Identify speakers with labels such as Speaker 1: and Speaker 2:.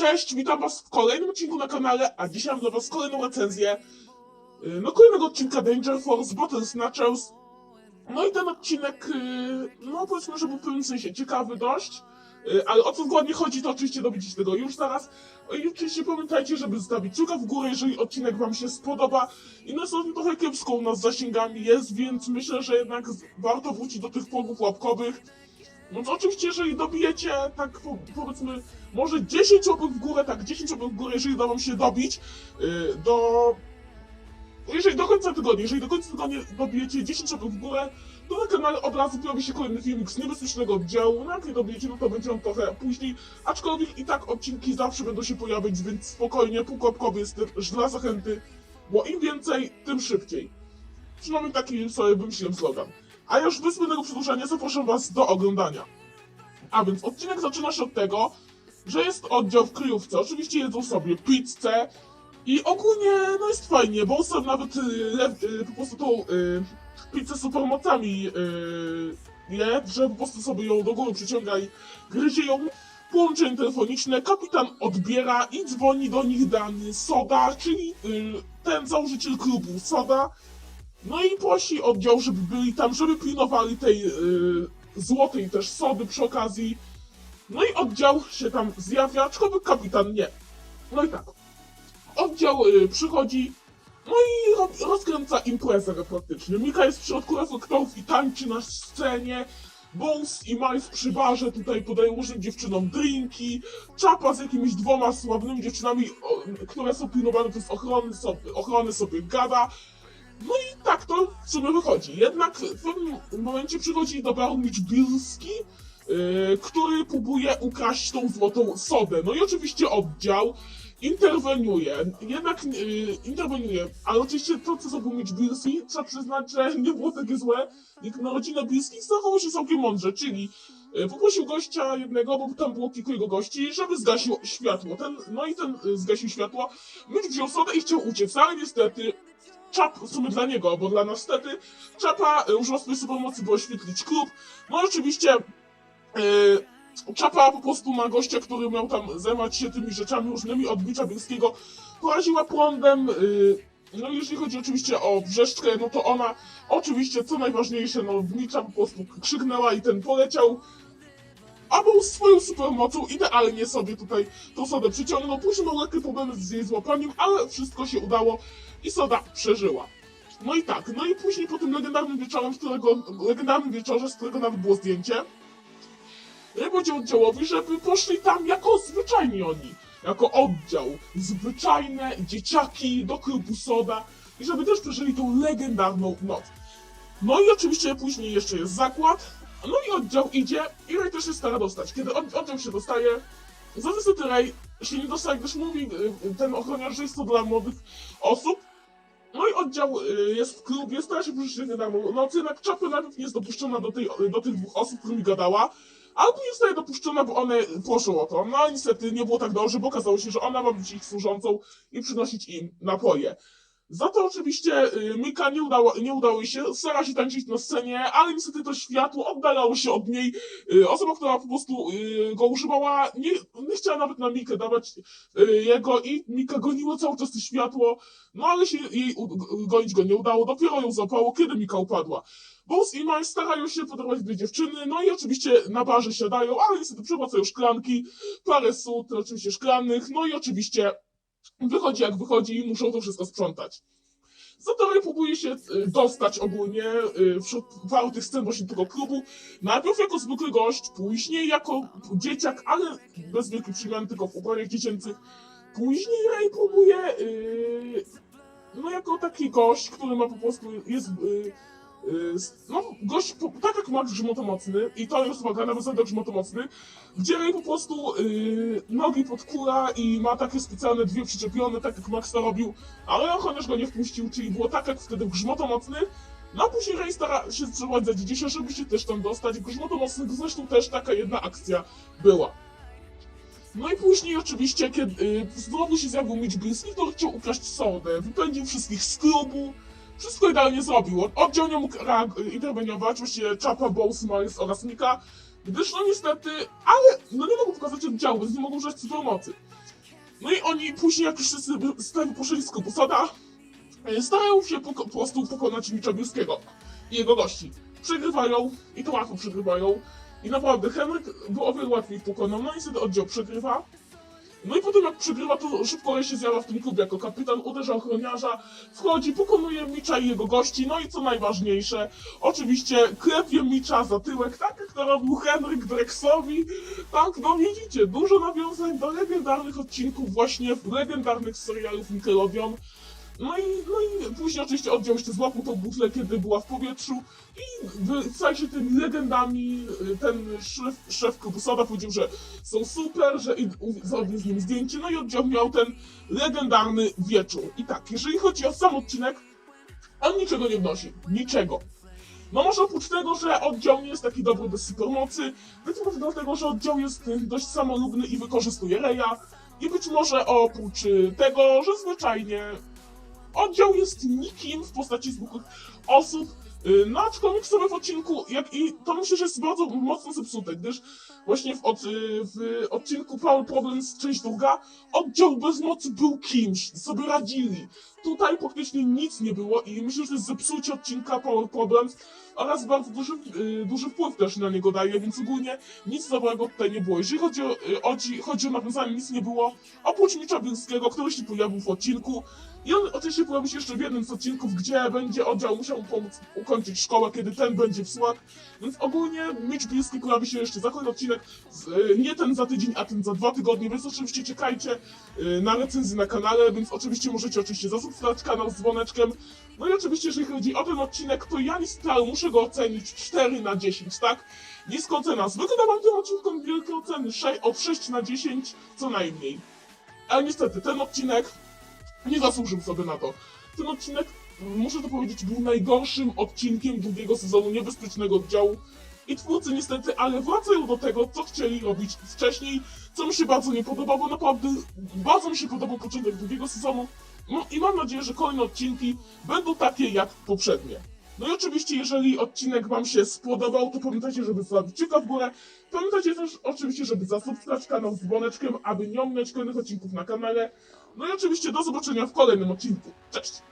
Speaker 1: Cześć, witam was w kolejnym odcinku na kanale, a dzisiaj mam dla was kolejną recenzję yy, no kolejnego odcinka Danger Force Battle Snatchers. No i ten odcinek, yy, no powiedzmy, że był w pewnym sensie ciekawy dość, yy, ale o co dokładnie chodzi, to oczywiście dowiecie się tego już zaraz. I oczywiście pamiętajcie, żeby zostawić kciuka w górę, jeżeli odcinek wam się spodoba. I no są trochę kiepsko u nas z zasięgami jest, więc myślę, że jednak warto wrócić do tych progów łapkowych. No to oczywiście, jeżeli dobijecie, tak po, powiedzmy, może 10 łapek w górę, tak 10 łapek w górę, jeżeli uda wam się dobić yy, do... Jeżeli do końca tygodnia, jeżeli do końca tygodnia dobijecie 10 łapek w górę, to na kanale od razu pojawi się kolejny filmik z niebezpiecznego oddziału. No jak nie dobijecie, no to będzie on trochę później. Aczkolwiek i tak odcinki zawsze będą się pojawiać, więc spokojnie, półkropkowy jest też dla zachęty, bo im więcej, tym szybciej. Przynajmniej taki sobie wymyśliłem slogan. A już bez zbędnego przedłużania zapraszam was do oglądania. A więc odcinek zaczyna się od tego, że jest oddział w kryjówce. Oczywiście jedzą sobie pizzę i ogólnie no jest fajnie, bo są nawet y, y, po prostu tą y, pizzę z supermocami y, je, że po prostu sobie ją do góry przyciąga i gryzie ją. Połączenie telefoniczne, kapitan odbiera i dzwoni do nich dany Soda, czyli y, ten założyciel klubu Soda. No i prosi oddział, żeby byli tam, żeby pilnowali tej y, złotej też sody przy okazji. No i oddział się tam zjawia, aczkolwiek kapitan nie. No i tak. Oddział y, przychodzi, no i rob, rozkręca imprezę praktycznie. Mika jest w środku reflektorów i tańczy na scenie. Bones i Miles przy barze tutaj podają różnym dziewczynom drinki. Czapa z jakimiś dwoma sławnymi dziewczynami, które są pilnowane przez ochrony sobie, ochrony sobie gada. No i tak to w sumie wychodzi. Jednak w pewnym momencie przychodzi do Mitch Bilski, yy, który próbuje ukraść tą złotą sodę. No i oczywiście oddział interweniuje. Jednak yy, interweniuje, ale oczywiście to, co zrobił Mitch Bilski, trzeba przyznać, że nie było takie złe. Jak na rodzinę Bilskich zachował się całkiem mądrze, czyli yy, poprosił gościa jednego, bo tam było kilku jego gości, żeby zgasił światło. Ten, no i ten yy, zgasił światło. Mitch wziął sodę i chciał uciec, ale niestety Czap, w sumie dla niego, bo dla nas stety, Czapa y, użyła swojej supermocy, by oświetlić klub. No oczywiście yy, Czapa po prostu na gościa, który miał tam zajmować się tymi rzeczami różnymi od Bicza Bielskiego, poraziła prądem. Yy, no jeżeli chodzi oczywiście o wrzeszczkę, no to ona oczywiście, co najważniejsze, no Bicza po prostu krzyknęła i ten poleciał. A był swoją supermocą idealnie sobie tutaj tą sodę przyciągnął. Później miał lekkie problemy z jej złapaniem, ale wszystko się udało i Soda przeżyła. No i tak, no i później po tym legendarnym wieczorem, którego, legendarnym wieczorze, z którego nawet było zdjęcie, powiedział oddziałowi, żeby poszli tam jako zwyczajni oni, jako oddział, zwyczajne dzieciaki do klubu Soda i żeby też przeżyli tą legendarną noc. No i oczywiście później jeszcze jest zakład, no i oddział idzie i Ray też się stara dostać. Kiedy od, oddział się dostaje, za niestety Ray się nie dostaje, gdyż mówi y, ten ochroniarz, że jest to dla młodych osób. No i oddział y, jest w klubie, stara się przecież niedawno nocy, jednak Czapy najpierw nie jest dopuszczona do, tej, do tych dwóch osób, którymi gadała, ale później zostaje dopuszczona, bo one proszą o to. No niestety nie było tak dobrze, bo okazało się, że ona ma być ich służącą i przynosić im napoje. Za to oczywiście y, Mika nie udało, nie udało jej się, stara się tańczyć na scenie, ale niestety to światło oddalało się od niej. Y, osoba, która po prostu y, go używała, nie, nie chciała nawet na Mikę dawać jego i Mika goniło cały czas to światło, no ale się jej gonić go nie udało, dopiero ją zapało, kiedy Mika upadła. Boss i Miles starają się podarować dwie dziewczyny, no i oczywiście na barze siadają, ale niestety przewracają szklanki, parę sód, oczywiście szklanych, no i oczywiście wychodzi jak wychodzi i muszą to wszystko sprzątać. Zatory próbuje się y, dostać ogólnie y, wśród paru tych scen właśnie tego klubu. Najpierw jako zwykły gość, później jako dzieciak, ale bez wielkich przemian, tylko w ubraniach dziecięcych. Później Ray próbuje, y, no jako taki gość, który ma po prostu, jest, no gość, tak jak Max Grzmotomocny, i to jest uwaga, nawiązany do Grzmotomocny, gdzie Ray po prostu y, nogi podkura i ma takie specjalne dwie przyczepione, tak jak Max to robił, ale ochroniarz go nie wpuścił, czyli było tak jak wtedy w Grzmotomocny, no a później Ray stara się za dziedzicia, żeby się też tam dostać. Grzmotomocny zresztą też taka jedna akcja była. No i później oczywiście, kiedy y, znowu się zjawił Mitch Bilski, który chciał ukraść sodę, wypędził wszystkich z klubu, wszystko idealnie zrobił. Oddział nie mógł interweniować, właściwie Chapa, Bows, Miles oraz Mika, gdyż no niestety, ale no nie mogą pokazać oddziału, więc nie mogą używać supermocy. No i oni później, jak już wszyscy by- stali poszli z Kopusada, e, starają się poko- po prostu pokonać Micza Bielskiego i jego gości. Przegrywają i to łatwo przegrywają. I naprawdę Henryk był o wiele łatwiej pokonał. No niestety oddział przegrywa. No i potem jak przegrywa, to szybko się zjawia w tym klubie jako kapitan, uderza ochroniarza, wchodzi, pokonuje Micza i jego gości, no i co najważniejsze, oczywiście klepie Micza za tyłek, tak jak to robił Henryk Drexowi. Tak, no widzicie, dużo nawiązań do legendarnych odcinków właśnie w legendarnych serialów Nickelodeon. No i, no i później oczywiście oddział jeszcze złapał tą butlę, kiedy była w powietrzu i w sensie tymi legendami y, ten szef, szef Kubusada powiedział, że są super, że zrobił z nim zdjęcie, no i oddział miał ten legendarny wieczór. I tak, jeżeli chodzi o sam odcinek, on niczego nie wnosi. Niczego. No może oprócz tego, że oddział nie jest taki dobry bez supermocy, być może dlatego, że oddział jest y, dość samolubny i wykorzystuje Leja, i być może oprócz y, tego, że zwyczajnie oddział jest nikim w postaci zwykłych osób. Y, No aczkolwiek sobie w odcinku, jak i to myślę, że jest bardzo mocno zepsute, gdyż właśnie w, od, y, w odcinku Power Problems część druga oddział bez mocy był kimś, sobie radzili. Tutaj praktycznie nic nie było i myślę, że zepsucie odcinka Power Problems oraz bardzo duży, duży wpływ też na niego daje, więc ogólnie nic dobrego tutaj nie było. Jeżeli chodzi o, y, chodzi, chodzi o nawiązanie, nic nie było, oprócz Micza Bielskiego, który się pojawił w odcinku i on oczywiście pojawi się jeszcze w jednym z odcinków, gdzie będzie oddział musiał pomóc ukończyć szkołę, kiedy ten będzie w SWAT, więc ogólnie Mitch Bielski pojawi się jeszcze za kolejny odcinek, y, nie ten za tydzień, a ten za dwa tygodnie, więc oczywiście czekajcie y, na recenzję na kanale, więc oczywiście możecie oczywiście zasubskrybować kanał z dzwoneczkiem. No i oczywiście, jeżeli chodzi o ten odcinek, to ja niestety ale go ocenić 4 na 10, tak? Niska ocena. Zwykle dawam tym odcinkom wielkie oceny, 6, od 6 na 10 co najmniej. Ale niestety, ten odcinek nie zasłużył sobie na to. Ten odcinek, muszę to powiedzieć, był najgorszym odcinkiem drugiego sezonu Niebezpiecznego Oddziału. I twórcy niestety, ale wracają do tego, co chcieli robić wcześniej, co mi się bardzo nie podoba, bo naprawdę bardzo mi się podobał początek drugiego sezonu. No i mam nadzieję, że kolejne odcinki będą takie jak poprzednie. No i oczywiście, jeżeli odcinek Wam się spodobał, to pamiętajcie, żeby zostawić kciuka w górę. Pamiętajcie też oczywiście, żeby zasubskrybować kanał z dzwoneczkiem, aby nie ominąć kolejnych odcinków na kanale. No i oczywiście do zobaczenia w kolejnym odcinku. Cześć!